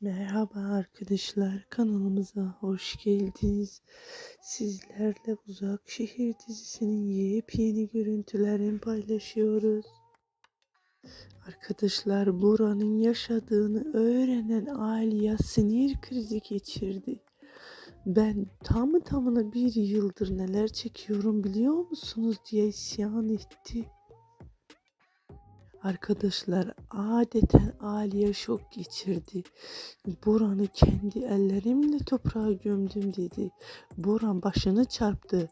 Merhaba arkadaşlar, kanalımıza hoş geldiniz. Sizlerle Uzak Şehir dizisinin yepyeni görüntülerini paylaşıyoruz. Arkadaşlar Bora'nın yaşadığını öğrenen Aliye sinir krizi geçirdi. Ben tamı tamına bir yıldır neler çekiyorum biliyor musunuz diye isyan etti. Arkadaşlar adeten Aliye şok geçirdi. Boran'ı kendi ellerimle toprağa gömdüm dedi. Boran başını çarptı.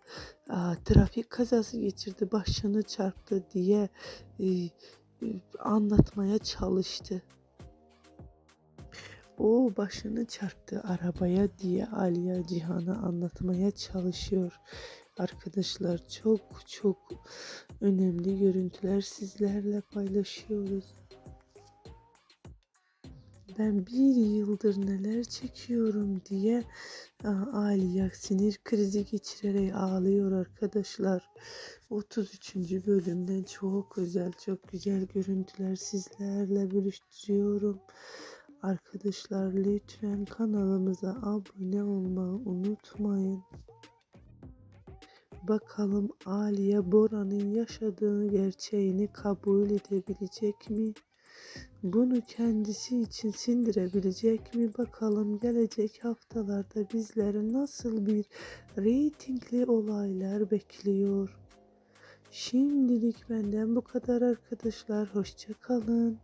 Aa, trafik kazası geçirdi başını çarptı diye e, e, anlatmaya çalıştı. O başını çarptı arabaya diye Aliye Cihan'a anlatmaya çalışıyor. Arkadaşlar çok çok önemli görüntüler sizlerle paylaşıyoruz. Ben bir yıldır neler çekiyorum diye Aliye sinir krizi geçirerek ağlıyor arkadaşlar. 33. bölümden çok özel, çok güzel görüntüler sizlerle bölüştürüyorum. Arkadaşlar lütfen kanalımıza abone olmayı unutmayın. Bakalım Aliye Bora'nın yaşadığı gerçeğini kabul edebilecek mi? Bunu kendisi için sindirebilecek mi? Bakalım gelecek haftalarda bizleri nasıl bir reytingli olaylar bekliyor. Şimdilik benden bu kadar arkadaşlar. Hoşça kalın.